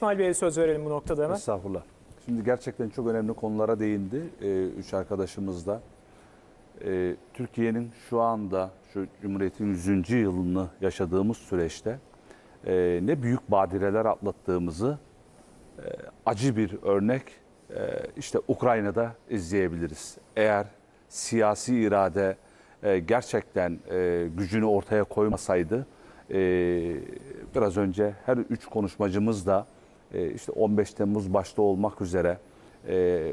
İsmail Bey'e söz verelim bu noktada hemen. Estağfurullah. Şimdi gerçekten çok önemli konulara değindi e, üç arkadaşımız da. E, Türkiye'nin şu anda şu Cumhuriyet'in 100. yılını yaşadığımız süreçte e, ne büyük badireler atlattığımızı e, acı bir örnek e, işte Ukrayna'da izleyebiliriz. Eğer siyasi irade e, gerçekten e, gücünü ortaya koymasaydı e, biraz önce her üç konuşmacımız da e, işte 15 Temmuz başta olmak üzere e,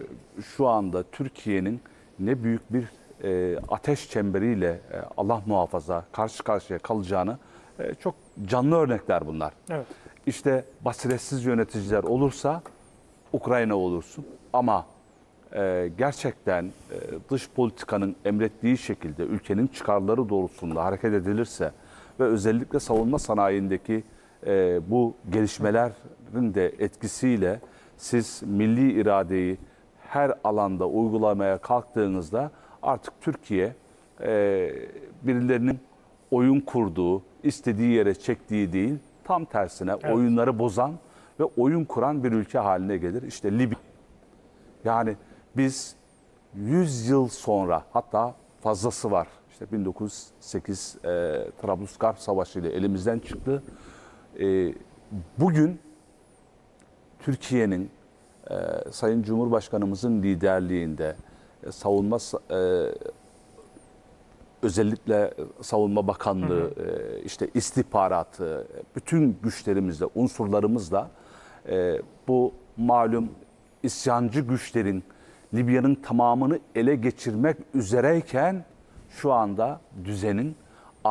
şu anda Türkiye'nin ne büyük bir e, ateş çemberiyle e, Allah muhafaza karşı karşıya kalacağını e, çok canlı örnekler bunlar. Evet. İşte basiretsiz yöneticiler olursa Ukrayna olursun. Ama e, gerçekten e, dış politikanın emrettiği şekilde ülkenin çıkarları doğrultusunda hareket edilirse ve özellikle savunma sanayindeki e, bu gelişmelerin de etkisiyle siz milli iradeyi her alanda uygulamaya kalktığınızda artık Türkiye e, birilerinin oyun kurduğu, istediği yere çektiği değil, tam tersine oyunları bozan ve oyun kuran bir ülke haline gelir. İşte Libya. Yani biz 100 yıl sonra hatta fazlası var. İşte 1908 e, Trablusgarp Savaşı ile elimizden çıktı. E, bugün Türkiye'nin e, Sayın Cumhurbaşkanımızın liderliğinde e, savunma sa- e, özellikle Savunma Bakanlığı, e, işte istihbaratı, bütün güçlerimizle, unsurlarımızla e, bu malum isyancı güçlerin Libya'nın tamamını ele geçirmek üzereyken şu anda düzenin,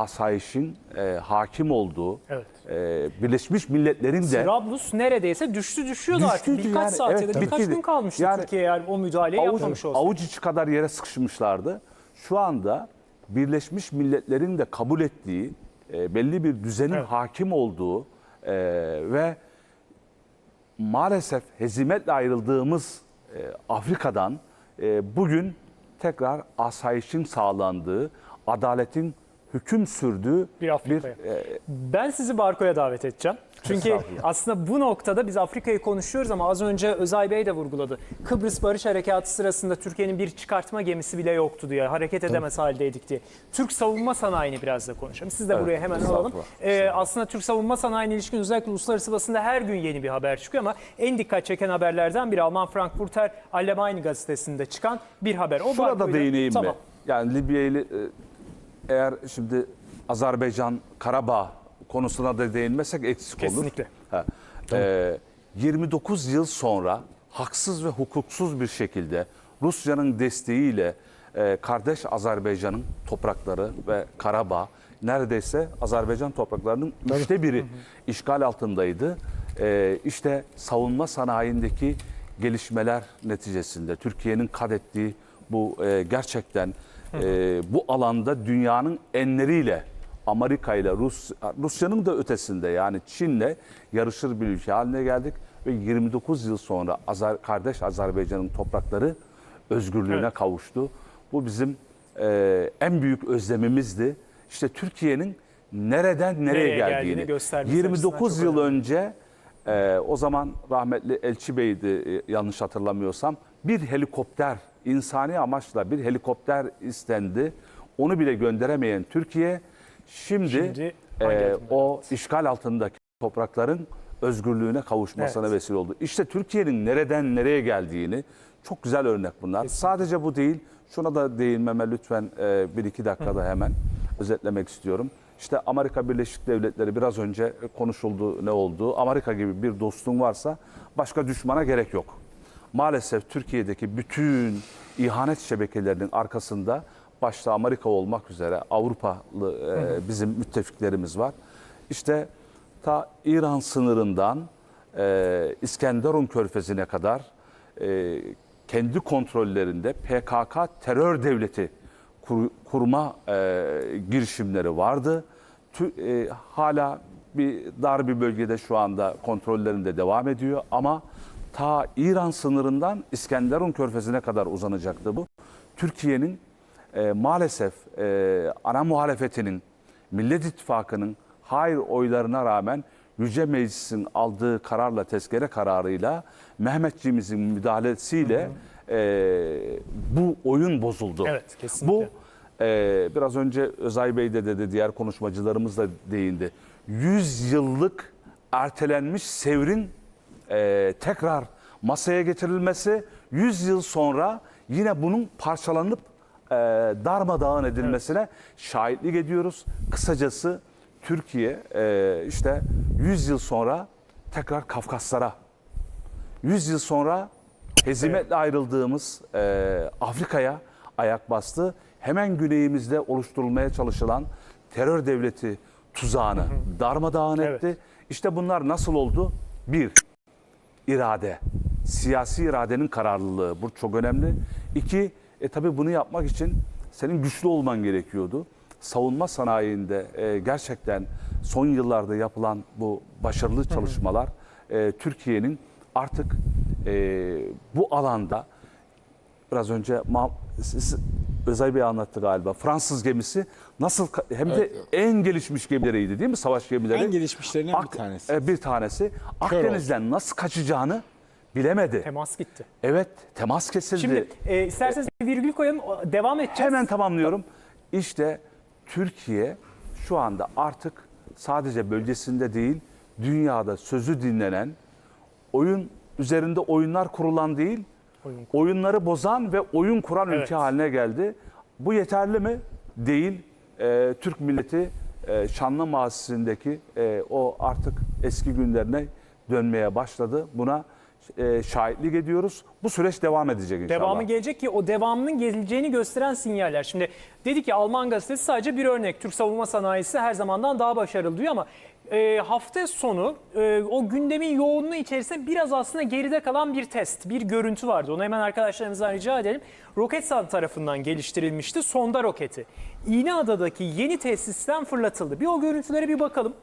asayişin e, hakim olduğu, Evet. e, Birleşmiş Milletler'in de Trablus neredeyse düştü düşüyordu Düştü artık. Birkaç yani, saat ya evet, da birkaç gün kalmıştı yani Türkiye yani o müdahaleyi avuç, yapmamış olsa. avuç içi kadar yere sıkışmışlardı. Şu anda Birleşmiş Milletler'in de kabul ettiği e, belli bir düzenin Evet. hakim olduğu e, ve maalesef hezimetle ayrıldığımız e, Afrika'dan e, bugün tekrar asayişin sağlandığı, adaletin hüküm sürdüğü Bir Afrika'ya. e, Ben sizi Barko'ya davet edeceğim. Çünkü aslında bu noktada biz Afrika'yı konuşuyoruz ama az önce Özay Bey de vurguladı. Kıbrıs Barış Harekatı sırasında Türkiye'nin bir çıkartma gemisi bile yoktu diye, hareket edemez haldeydik diye. Türk savunma sanayini biraz da konuşalım. Siz de Evet, buraya hemen alalım. Ee, aslında Türk savunma sanayine ilişkin özellikle uluslararası basında her gün yeni bir haber çıkıyor ama en dikkat çeken haberlerden biri Alman Frankfurter Allgemeine gazetesinde çıkan bir haber. O Şurada değineyim tamam. mi? Yani Libya ile eğer şimdi Azerbaycan, Karabağ konusuna da değinmesek eksik olur. Kesinlikle. Ha. Ee, 29 yıl sonra haksız ve hukuksuz bir şekilde Rusya'nın desteğiyle e, kardeş Azerbaycan'ın toprakları ve Karabağ neredeyse Azerbaycan topraklarının üçte biri işgal altındaydı. Ee, işte savunma sanayindeki gelişmeler neticesinde Türkiye'nin kat ettiği bu e, gerçekten e, bu alanda dünyanın enleriyle Amerika ile Rus Rusya'nın da ötesinde yani Çin'le yarışır bir ülke haline geldik ve 29 yıl sonra Azer, kardeş Azerbaycan'ın toprakları özgürlüğüne Evet. kavuştu. Bu bizim e, en büyük özlemimizdi. İşte Türkiye'nin nereden nereye, Nereye geldiğini geldiğini. göstermesi 29 açısından çok yıl önce e, o zaman rahmetli Elçi Bey'di e, yanlış hatırlamıyorsam bir helikopter insani amaçla bir helikopter istendi. Onu bile gönderemeyen Türkiye şimdi, Şimdi e, o işgal altındaki toprakların özgürlüğüne kavuşmasına Evet. vesile oldu. İşte Türkiye'nin nereden nereye geldiğini çok güzel örnek bunlar. Sadece bu değil. Şuna da değinmeme lütfen e, bir iki dakikada hemen özetlemek istiyorum. İşte Amerika Birleşik Devletleri biraz önce konuşuldu ne oldu. Amerika gibi bir dostun varsa başka düşmana gerek yok. Maalesef Türkiye'deki bütün ihanet şebekelerinin arkasında başta Amerika olmak üzere Avrupalı e, bizim müttefiklerimiz var. İşte ta İran sınırından e, İskenderun körfezine kadar e, kendi kontrollerinde PKK terör devleti kur- kurma e, girişimleri vardı. Tü- e, hala bir dar bir bölgede şu anda kontrollerinde devam ediyor ama ta İran sınırından İskenderun körfezine kadar uzanacaktı bu. Türkiye'nin e, maalesef e, ana muhalefetinin, Millet İttifakı'nın hayır oylarına rağmen Yüce Meclis'in aldığı kararla, tezkere kararıyla Mehmetçiğimizin müdahalesiyle e, bu oyun bozuldu. Evet, kesinlikle. Bu e, biraz önce Özay Bey de dedi, diğer konuşmacılarımız da değindi. 100 yıllık ertelenmiş sevrin e, tekrar masaya getirilmesi, 100 yıl sonra yine bunun parçalanıp e, darmadağın edilmesine şahitlik ediyoruz. Kısacası Türkiye e, işte 100 yıl sonra tekrar Kafkaslara 100 yıl sonra hezimetle ayrıldığımız e, Afrika'ya ayak bastı. Hemen güneyimizde oluşturulmaya çalışılan terör devleti tuzağını darmadağın Evet. etti. İşte bunlar nasıl oldu? Bir, irade. Siyasi iradenin kararlılığı. Bu çok önemli. İki, e, tabii bunu yapmak için senin güçlü olman gerekiyordu. Savunma sanayinde e, gerçekten son yıllarda yapılan bu başarılı çalışmalar e, Türkiye'nin artık e, bu alanda biraz önce siz- Özay Bey anlattı galiba. Fransız gemisi nasıl hem de Evet. en gelişmiş gemileriydi değil mi? Savaş gemileri. En gelişmişlerinden bir Ak- tanesi. e, bir tanesi. Akdeniz'den nasıl kaçacağını bilemedi. Temas gitti. Evet, temas kesildi. Şimdi e, isterseniz bir virgül koyalım. Devam edeceğiz. Hemen tamamlıyorum. İşte Türkiye şu anda artık sadece bölgesinde değil, dünyada sözü dinlenen, oyun üzerinde oyunlar kurulan değil, Oyun oyunları bozan ve oyun kuran Evet. ülke haline geldi. Bu yeterli mi? Değil. Ee, Türk milleti e, Şanlı Mahallesi'ndeki e, o artık eski günlerine dönmeye başladı. Buna e, şahitlik ediyoruz. Bu süreç devam edecek inşallah. Devamı gelecek ki o devamının geleceğini gösteren sinyaller. Şimdi dedi ki Alman gazetesi sadece bir örnek. Türk savunma sanayisi her zamandan daha başarılı diyor ama e, hafta sonu e, o gündemin yoğunluğu içerisinde biraz aslında geride kalan bir test, bir görüntü vardı. Onu hemen arkadaşlarımızdan rica edelim. Roketsan tarafından geliştirilmişti. Sonda roketi. İğneada'daki yeni tesisten fırlatıldı. Bir o görüntülere bir bakalım.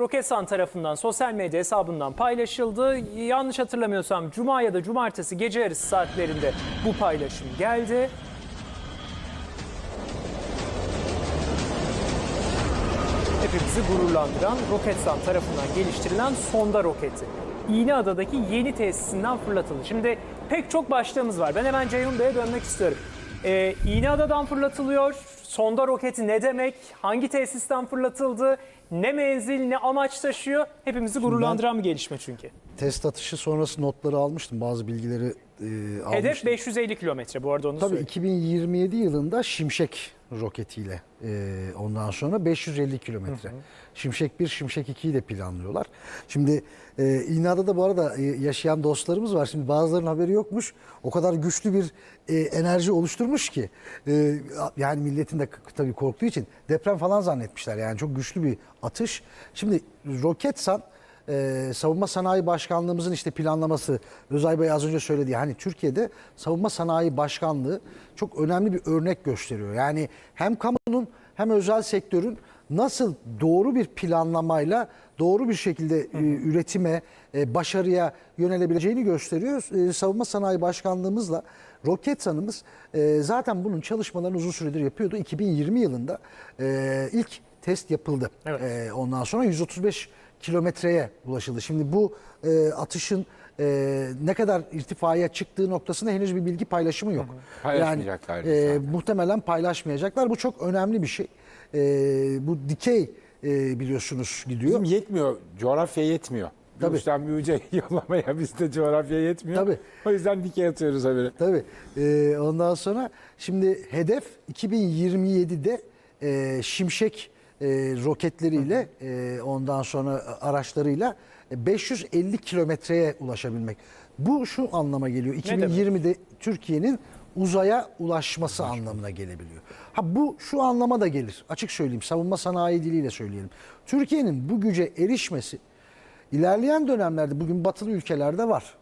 Roketsan tarafından sosyal medya hesabından paylaşıldı. Yanlış hatırlamıyorsam cuma ya da cumartesi gece yarısı saatlerinde bu paylaşım geldi. Hepimizi gururlandıran Roketsan tarafından geliştirilen sonda roketi. İğneada'daki yeni tesisinden fırlatıldı. Şimdi pek çok başlığımız var. Ben hemen Ceyhun Bey'e dönmek istiyorum. Ee, İğneada'dan fırlatılıyor. Sonda roketi ne demek? Hangi tesisten fırlatıldı? Ne menzil, ne amaç taşıyor? Hepimizi gururlandıran bir gelişme çünkü. Test atışı sonrası notları almıştım. Bazı bilgileri e, Hedef almıştım. 550 kilometre bu arada onu Tabii söyleyeyim. 2027 yılında Şimşek roketiyle e, ondan sonra 550 kilometre. Şimşek 1, Şimşek 2'yi de planlıyorlar. Şimdi e, İNA'da da bu arada e, yaşayan dostlarımız var. Şimdi bazılarının haberi yokmuş. O kadar güçlü bir e, enerji oluşturmuş ki. e, yani milletin de tabii korktuğu için deprem falan zannetmişler. Yani çok güçlü bir atış. Şimdi Roketsan e, Savunma Sanayi Başkanlığımızın işte planlaması Özay Bey az önce söyledi. Hani Türkiye'de Savunma Sanayi Başkanlığı çok önemli bir örnek gösteriyor. Yani hem kamunun hem özel sektörün nasıl doğru bir planlamayla doğru bir şekilde e, üretime, e, başarıya yönelebileceğini gösteriyor. E, Savunma Sanayi Başkanlığımızla Roketsan'ımız e, zaten bunun çalışmalarını uzun süredir yapıyordu. 2020 yılında ilk test yapıldı. Evet. Ondan sonra 135 kilometreye ulaşıldı. Şimdi bu atışın e, ne kadar irtifaya çıktığı noktasında henüz bir bilgi paylaşımı yok. Paylaşmayacaklar Yani, e, zaten. muhtemelen paylaşmayacaklar. Bu çok önemli bir şey. E, bu dikey e, biliyorsunuz gidiyor. Bizim yetmiyor, coğrafya yetmiyor. Tabii. Bir uca yollamaya bizde coğrafya yetmiyor. Tabii. O yüzden dikey atıyoruz haberi. Tabii. E, ondan sonra şimdi hedef 2027'de e, Şimşek e, roketleriyle e, ondan sonra araçlarıyla e, 550 kilometreye ulaşabilmek. Bu şu anlama geliyor. demek? 2020'de Türkiye'nin uzaya ulaşması anlamına gelebiliyor. Ha bu şu anlama da gelir. Açık söyleyeyim. Savunma sanayi diliyle söyleyelim. Türkiye'nin bu güce erişmesi ilerleyen dönemlerde bugün batılı ülkelerde var.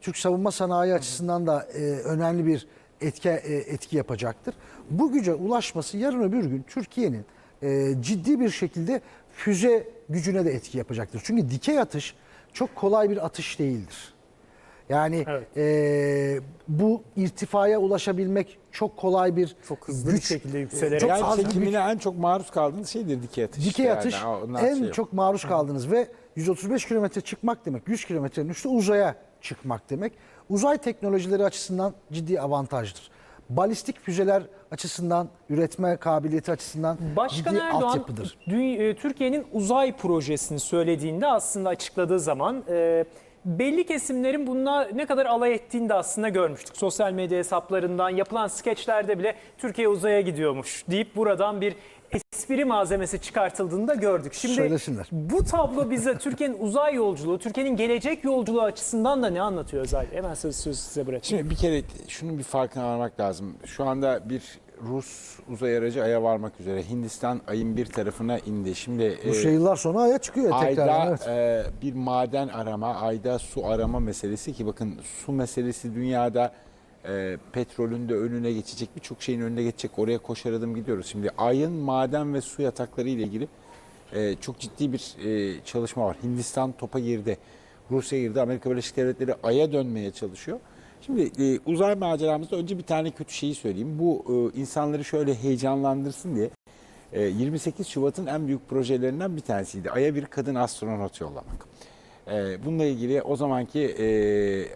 Türk savunma sanayi açısından da e, önemli bir etki e, etki yapacaktır. Bu güce ulaşması yarın öbür gün Türkiye'nin e, ciddi bir şekilde füze gücüne de etki yapacaktır. Çünkü dikey atış çok kolay bir atış değildir. Yani Evet. e, bu irtifaya ulaşabilmek çok kolay bir Çok hızlı bir güç. şekilde yükselerek. Çok bir çekimine en çok maruz kaldığınız şeydir dikey atış. Dikey Yani atış onlar en şey- çok maruz kaldınız ve 135 kilometre çıkmak demek 100 kilometrenin üstü uzaya çıkmak demek. Uzay teknolojileri açısından ciddi avantajdır. Balistik füzeler açısından, üretme kabiliyeti açısından Başkan ciddi Erdoğan altyapıdır. e, Türkiye'nin uzay projesini söylediğinde aslında açıkladığı zaman e, belli kesimlerin bununla ne kadar alay ettiğini de aslında görmüştük. Sosyal medya hesaplarından yapılan skeçlerde bile Türkiye uzaya gidiyormuş deyip buradan bir espri malzemesi çıkartıldığını da gördük. Şimdi Söylesinler. bu tablo bize Türkiye'nin uzay yolculuğu, Türkiye'nin gelecek yolculuğu açısından da ne anlatıyor Özay? Hemen söz, sözü size bırakayım. Şimdi bir kere şunun bir farkına varmak lazım. Şu anda bir Rus uzay aracı Ay'a varmak üzere. Hindistan Ay'ın bir tarafına indi. Şimdi Bu e, şey yıllar sonra aya çıkıyor tekrar. Ayda Evet. e, bir maden arama, ayda su arama meselesi ki bakın su meselesi dünyada e, petrolün de önüne geçecek, birçok şeyin önüne geçecek. Oraya koşar adım gidiyoruz. Şimdi ayın maden ve su yatakları ile ilgili e, çok ciddi bir e, çalışma var. Hindistan topa girdi, Rusya girdi, Amerika Birleşik Devletleri aya dönmeye çalışıyor. Şimdi e, uzay maceramızda önce bir tane kötü şeyi söyleyeyim. Bu e, insanları şöyle heyecanlandırsın diye e, 28 Şubat'ın en büyük projelerinden bir tanesiydi. Ay'a bir kadın astronot yollamak. E, Bununla ilgili o zamanki e, e,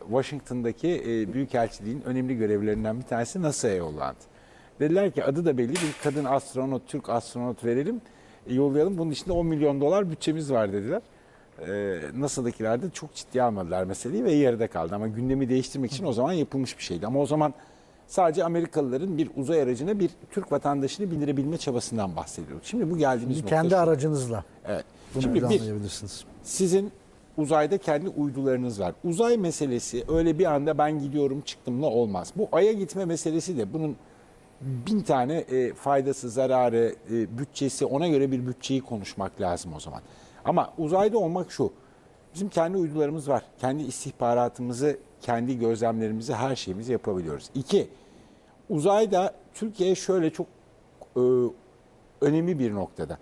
Washington'daki e, Büyükelçiliğin önemli görevlerinden bir tanesi NASA'ya yollandı. Dediler ki adı da belli bir kadın astronot, Türk astronot verelim, e, yollayalım. Bunun içinde 10 milyon dolar bütçemiz var dediler. E, NASA'dakiler de çok ciddiye almadılar meseleyi ve yarıda kaldı. Ama gündemi değiştirmek için o zaman yapılmış bir şeydi. Ama o zaman sadece Amerikalıların bir uzay aracına bir Türk vatandaşını bindirebilme çabasından bahsediyoruz. Şimdi bu geldiğimiz Şimdi nokta kendi şu. aracınızla Evet. bunu Şimdi bir, sizin uzayda kendi uydularınız var. Uzay meselesi öyle bir anda ben gidiyorum çıktımla olmaz. Bu Ay'a gitme meselesi de bunun bin tane e, faydası, zararı, e, bütçesi ona göre bir bütçeyi konuşmak lazım o zaman. Ama uzayda olmak şu. Bizim kendi uydularımız var. Kendi istihbaratımızı, kendi gözlemlerimizi, her şeyimizi yapabiliyoruz. İki, uzayda Türkiye şöyle çok e, önemli bir noktada.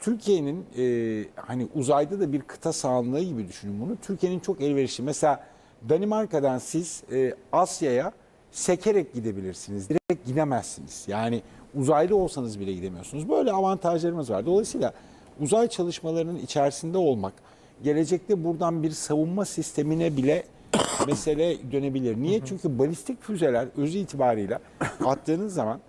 Türkiye'nin e, hani uzayda da bir kıta sahanlığı gibi düşünün bunu. Türkiye'nin çok elverişli. Mesela Danimarka'dan siz e, Asya'ya sekerek gidebilirsiniz. Direkt gidemezsiniz. Yani uzayda olsanız bile gidemiyorsunuz. Böyle avantajlarımız var. Dolayısıyla uzay çalışmalarının içerisinde olmak, gelecekte buradan bir savunma sistemine bile mesele dönebilir. Niye? Çünkü balistik füzeler özü itibarıyla attığınız zaman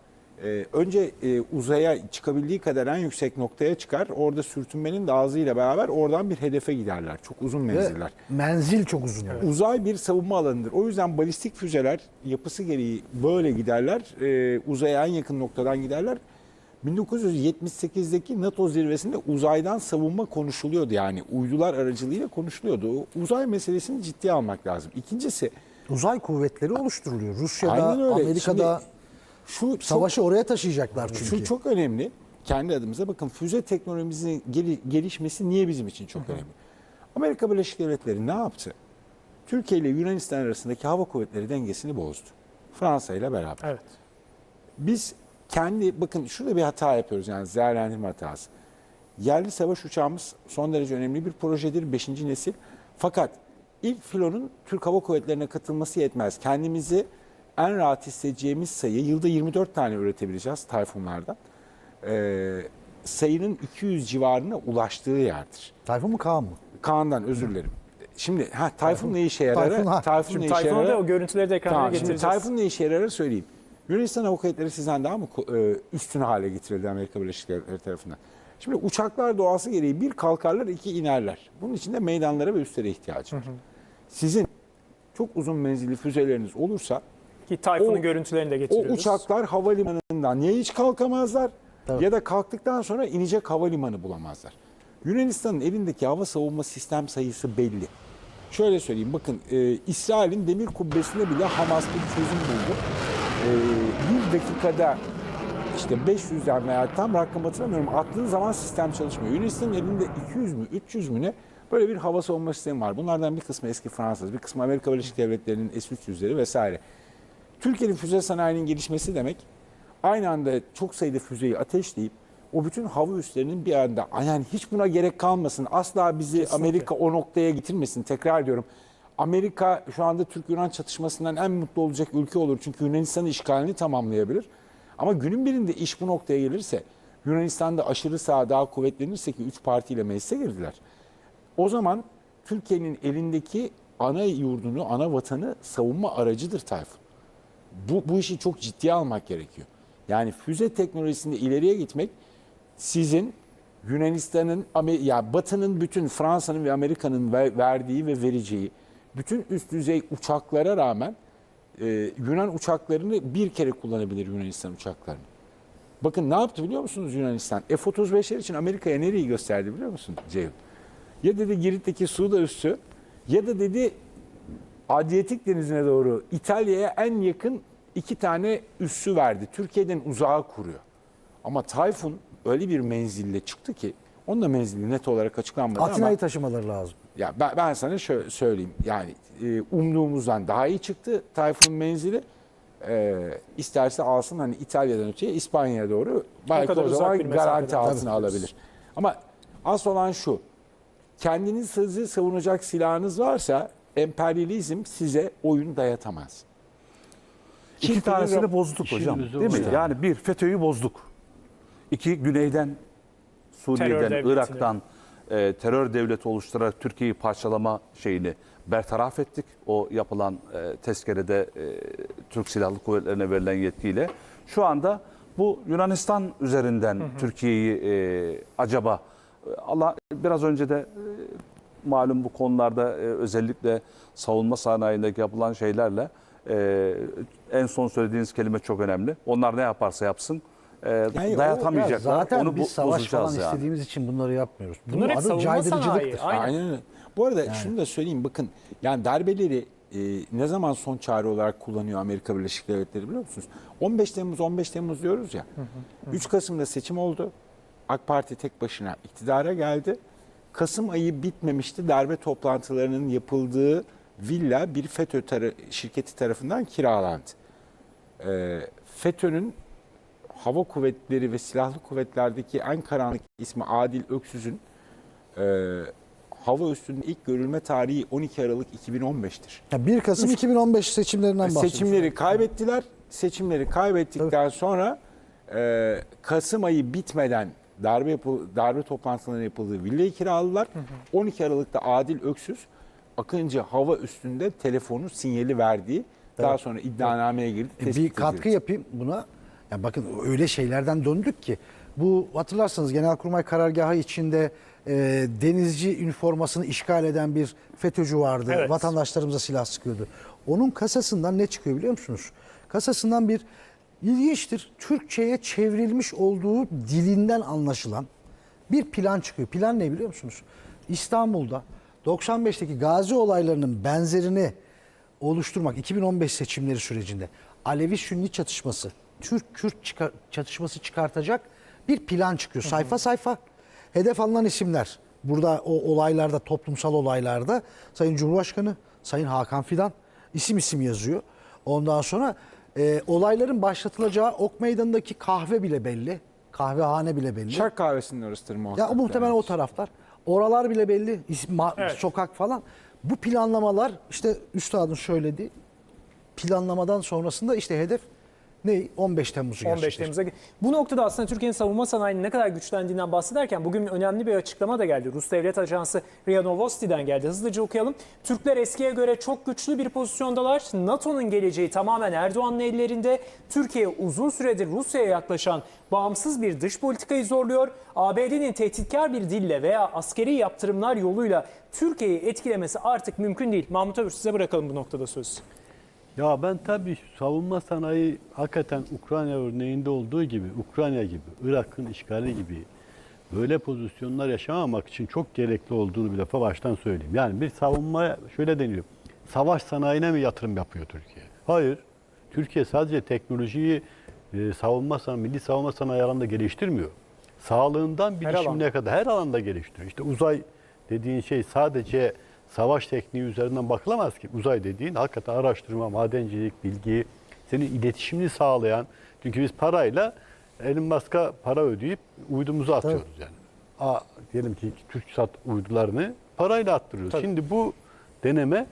ee, önce e, uzaya çıkabildiği kadar en yüksek noktaya çıkar. Orada sürtünmenin de ağzıyla beraber oradan bir hedefe giderler. Çok uzun menziller. menzil çok uzun. Uzay bir savunma alanıdır. O yüzden balistik füzeler yapısı gereği böyle giderler. Ee, uzaya en yakın noktadan giderler. 1978'deki NATO zirvesinde uzaydan savunma konuşuluyordu. Yani uydular aracılığıyla konuşuluyordu. O uzay meselesini ciddiye almak lazım. İkincisi Uzay kuvvetleri oluşturuluyor. Rusya'da. Amerika'da şu çok- savaşı oraya taşıyacaklar çünkü. Şu çok önemli. Kendi adımıza bakın füze teknolojimizin geli- gelişmesi niye bizim için çok önemli? Amerika Birleşik Devletleri ne yaptı? Türkiye ile Yunanistan arasındaki hava kuvvetleri dengesini bozdu. Fransa ile beraber. Evet. Biz kendi bakın şurada bir hata yapıyoruz yani değerlendirme hatası. Yerli savaş uçağımız son derece önemli bir projedir. Beşinci nesil. Fakat ilk filonun Türk Hava Kuvvetleri'ne katılması yetmez. Kendimizi en rahat hissedeceğimiz sayı yılda 24 tane üretebileceğiz Tayfunlardan. Ee, sayının 200 civarına ulaştığı yerdir. Tayfun mu Kaan mı? Kaan'dan özür dilerim. Şimdi ha Tayfun ne işe yarar? Tayfun, ha. Tayfun Şimdi ne işe yarar? o görüntüleri de ekrana Tamam, şimdi getireceğiz. Tayfun ne işe yarar söyleyeyim. Yunanistan Hava Kuvvetleri sizden daha mı e, üstün hale getirildi Amerika Birleşik Devletleri tarafından? Şimdi uçaklar doğası gereği bir kalkarlar iki inerler. Bunun için de meydanlara ve üstlere ihtiyacı var. Sizin çok uzun menzilli füzeleriniz olursa Ki Tayfun'un o- görüntülerini de o getiriyoruz. uçaklar havalimanından ya hiç kalkamazlar Tabii. ya da kalktıktan sonra inecek havalimanı bulamazlar. Yunanistan'ın elindeki hava savunma sistem sayısı belli. Şöyle söyleyeyim bakın e, İsrail'in demir kubbesine bile Hamas bir çözüm buldu. Bir dakikada işte 500'den veya tam rakam hatırlamıyorum attığın zaman sistem çalışmıyor. Yunanistan'ın elinde 200 mü 300 mü ne böyle bir hava savunma sistemi var. Bunlardan bir kısmı eski Fransız, bir kısmı Amerika Birleşik Devletleri'nin S-300'leri vesaire. Türkiye'nin füze sanayinin gelişmesi demek aynı anda çok sayıda füzeyi ateşleyip o bütün hava üslerinin bir anda yani hiç buna gerek kalmasın. Asla bizi Amerika o noktaya getirmesin. Tekrar diyorum. Amerika şu anda Türk-Yunan çatışmasından en mutlu olacak ülke olur. Çünkü Yunanistan'ın işgalini tamamlayabilir. Ama günün birinde iş bu noktaya gelirse Yunanistan'da aşırı sağ daha kuvvetlenirse ki 3 partiyle meclise girdiler. O zaman Türkiye'nin elindeki ana yurdunu, ana vatanı savunma aracıdır Tayfun. Bu, bu işi çok ciddiye almak gerekiyor. Yani füze teknolojisinde ileriye gitmek sizin Yunanistan'ın, ya Batı'nın bütün Fransa'nın ve Amerika'nın ver- verdiği ve vereceği bütün üst düzey uçaklara rağmen e, Yunan uçaklarını bir kere kullanabilir Yunanistan uçaklarını. Bakın ne yaptı biliyor musunuz Yunanistan? F-35'ler için Amerika'ya nereyi gösterdi biliyor musun Ceyhun? Ya dedi Girit'teki Suda üssü ya da dedi Adriyatik Denizi'ne doğru İtalya'ya en yakın iki tane üssü verdi. Türkiye'den uzağa kuruyor. Ama Tayfun öyle bir menzille çıktı ki onun da menzili net olarak açıklanmadı Atina'yı ama taşımaları lazım. Ya ben, ben sana şöyle söyleyeyim. Yani e, umduğumuzdan daha iyi çıktı Tayfun'un menzili. E, isterse alsın hani İtalya'dan öteye İspanya'ya doğru belki o uzak zaman garanti altına alabilir. Ama asıl olan şu. Kendiniz hızlı savunacak silahınız varsa emperyalizm size oyun dayatamaz. İki tanesini bozduk hocam. Değil mi? o yani. Bir FETÖ'yü bozduk. İki güneyden Suriye'den. Irak'tan e, terör devleti oluşturarak Türkiye'yi parçalama şeyini bertaraf ettik. O yapılan e, tezkerede e, Türk Silahlı Kuvvetleri'ne verilen yetkiyle. Şu anda bu Yunanistan üzerinden Türkiye'yi e, acaba e, Allah biraz önce de e, malum bu konularda e, özellikle savunma sanayindeki yapılan şeylerle e, en son söylediğiniz kelime çok önemli. Onlar ne yaparsa yapsın e, o- Ya dayatamayacaklar. zaten Onu biz savaş falan yani. istediğimiz için bunları yapmıyoruz. Bunun Bunlar hep adı caydırıcılıktır. Aynen. Aynen öyle. Bu arada şunu da söyleyeyim bakın yani darbeleri e, ne zaman son çare olarak kullanıyor Amerika Birleşik Devletleri biliyor musunuz? 15 Temmuz 15 Temmuz diyoruz ya. 3 Kasım'da seçim oldu. AK Parti tek başına iktidara geldi. Kasım ayı bitmemişti. Darbe toplantılarının yapıldığı villa bir FETÖ tara- şirketi tarafından kiralandı. E, FETÖ'nün hava kuvvetleri ve silahlı kuvvetlerdeki en karanlık ismi Adil Öksüz'ün e, hava üstünün ilk görülme tarihi 12 Aralık 2015'tir. Ya 1 Kasım 2015 seçimlerinden bahsediyoruz. Seçimleri kaybettiler. Seçimleri kaybettikten sonra e, Kasım ayı bitmeden darbe yapıl darbe toplantılarının yapıldığı villayı kiraladılar. 12 Aralık'ta Adil Öksüz Akıncı hava üstünde telefonu sinyali verdiği daha sonra iddianameye girdi. E, bir katkı edildi. yapayım buna. Yani bakın öyle şeylerden döndük ki bu hatırlarsanız Genelkurmay karargahı içinde e, denizci üniformasını işgal eden bir FETÖ'cü vardı. Evet. Vatandaşlarımıza silah sıkıyordu. Onun kasasından ne çıkıyor biliyor musunuz? Kasasından bir ilginçtir. Türkçe'ye çevrilmiş olduğu dilinden anlaşılan bir plan çıkıyor. Plan ne biliyor musunuz? İstanbul'da 95'teki gazi olaylarının benzerini oluşturmak 2015 seçimleri sürecinde Alevi-Sünni çatışması, Türk-Kürt çıkar- çatışması çıkartacak bir plan çıkıyor. Sayfa sayfa hedef alınan isimler. Burada o olaylarda, toplumsal olaylarda Sayın Cumhurbaşkanı, Sayın Hakan Fidan isim isim yazıyor. Ondan sonra e, olayların başlatılacağı Ok Meydanı'ndaki kahve bile belli. Kahvehane bile belli. Şark kahvesinin orasıdır muhakkak. Ya muhtemelen yani. o taraflar. Oralar bile belli. İsim- ma- Evet. Sokak falan. Bu planlamalar işte üstadın söylediği planlamadan sonrasında işte hedef ne? 15 Temmuz'u 15 gerçekleştirmek. Temmuz'a. Bu noktada aslında Türkiye'nin savunma sanayinin ne kadar güçlendiğinden bahsederken bugün önemli bir açıklama da geldi. Rus Devlet Ajansı RIA Novosti'den geldi. Hızlıca okuyalım. Türkler eskiye göre çok güçlü bir pozisyondalar. NATO'nun geleceği tamamen Erdoğan'ın ellerinde. Türkiye uzun süredir Rusya'ya yaklaşan bağımsız bir dış politikayı zorluyor. ABD'nin tehditkar bir dille veya askeri yaptırımlar yoluyla Türkiye'yi etkilemesi artık mümkün değil. Mahmut Övür size bırakalım bu noktada söz. Ya ben tabii savunma sanayi hakikaten Ukrayna örneğinde olduğu gibi, Ukrayna gibi, Irak'ın işgali gibi böyle pozisyonlar yaşamamak için çok gerekli olduğunu bir defa baştan söyleyeyim. Yani bir savunma şöyle deniyor. Savaş sanayine mi yatırım yapıyor Türkiye? Hayır. Türkiye sadece teknolojiyi e, savunma sanayi, milli savunma sanayi alanında geliştirmiyor. Sağlığından bilişimine kadar her alanda geliştiriyor. İşte uzay dediğin şey sadece savaş tekniği üzerinden bakılamaz ki. Uzay dediğin hakikaten araştırma, madencilik, bilgi, senin iletişimini sağlayan. Çünkü biz parayla Elon Musk'a para ödeyip uydumuzu atıyoruz yani. A, diyelim ki TürkSat uydularını parayla attırıyoruz. Tabii. Şimdi bu deneme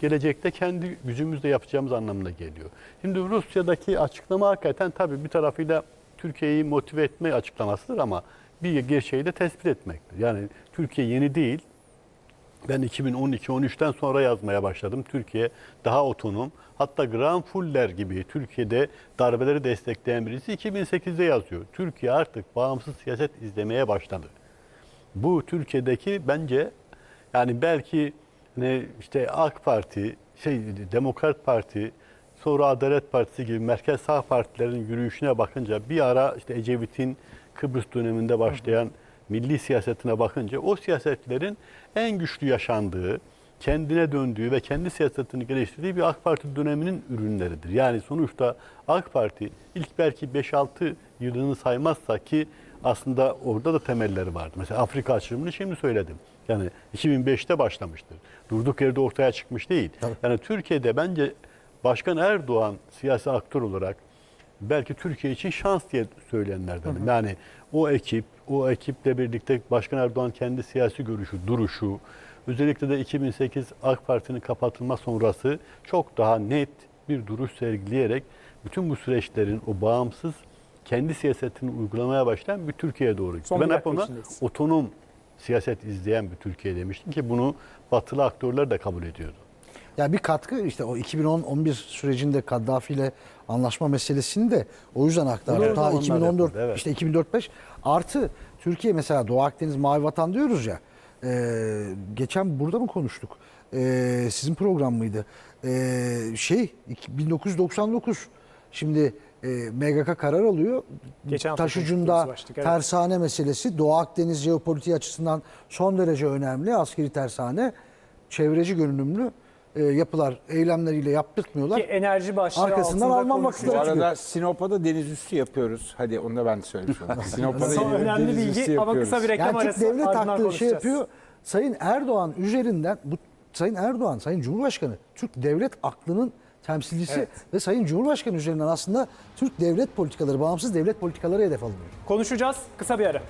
gelecekte kendi gücümüzle yapacağımız anlamına geliyor. Şimdi Rusya'daki açıklama hakikaten tabii bir tarafıyla Türkiye'yi motive etme açıklamasıdır ama bir gerçeği de tespit etmektir. Yani Türkiye yeni değil. Ben 2012-13'ten sonra yazmaya başladım. Türkiye daha otonom. Hatta Graham Fuller gibi Türkiye'de darbeleri destekleyen birisi 2008'de yazıyor. Türkiye artık bağımsız siyaset izlemeye başladı. Bu Türkiye'deki bence yani belki ne işte AK Parti, şey Demokrat Parti, sonra Adalet Partisi gibi merkez sağ partilerin yürüyüşüne bakınca bir ara işte Ecevit'in Kıbrıs döneminde başlayan milli siyasetine bakınca o siyasetlerin en güçlü yaşandığı, kendine döndüğü ve kendi siyasetini geliştirdiği bir AK Parti döneminin ürünleridir. Yani sonuçta AK Parti ilk belki 5-6 yılını saymazsa ki aslında orada da temelleri vardı. Mesela Afrika açılımını şimdi söyledim. Yani 2005'te başlamıştır. Durduk yerde ortaya çıkmış değil. Yani Türkiye'de bence Başkan Erdoğan siyasi aktör olarak belki Türkiye için şans diye söyleyenlerdenim. Yani o ekip, o ekiple birlikte Başkan Erdoğan kendi siyasi görüşü, duruşu, özellikle de 2008 AK Parti'nin kapatılma sonrası çok daha net bir duruş sergileyerek bütün bu süreçlerin o bağımsız kendi siyasetini uygulamaya başlayan bir Türkiye'ye doğru gitti. Ben hep ona içindeyiz. otonom siyaset izleyen bir Türkiye demiştim ki bunu batılı aktörler de kabul ediyordu. Ya bir katkı işte o 2010-11 sürecinde Kaddafi ile anlaşma meselesini de o yüzden aktardı. Ta onlar 2014 yapıldı, evet. işte 2004-5 artı Türkiye mesela Doğu Akdeniz Mavi Vatan diyoruz ya. e, geçen burada mı konuştuk? E, sizin program mıydı? E, şey iki- 1999 şimdi e, MGK karar alıyor. Geçen Taşucunda başlık, evet. tersane meselesi Doğu Akdeniz jeopolitiği açısından son derece önemli. Askeri tersane çevreci görünümlü e, yapılar eylemleriyle yaptırtmıyorlar. Ki enerji başlığı Arkasından altında Alman Bu konuşacağız. vakıfları arada Sinop'a da deniz üstü yapıyoruz. Hadi onu da ben söylemiş olayım. Sinop'a da Son önemli deniz üstü bilgi ama yapıyoruz. kısa bir reklam Yani Türk arası devlet ardından aklı şey konuşacağız. yapıyor. Sayın Erdoğan üzerinden bu Sayın Erdoğan, Sayın Cumhurbaşkanı Türk devlet aklının temsilcisi Evet. ve Sayın Cumhurbaşkanı üzerinden aslında Türk devlet politikaları, bağımsız devlet politikaları hedef alınıyor. Konuşacağız. Kısa bir ara.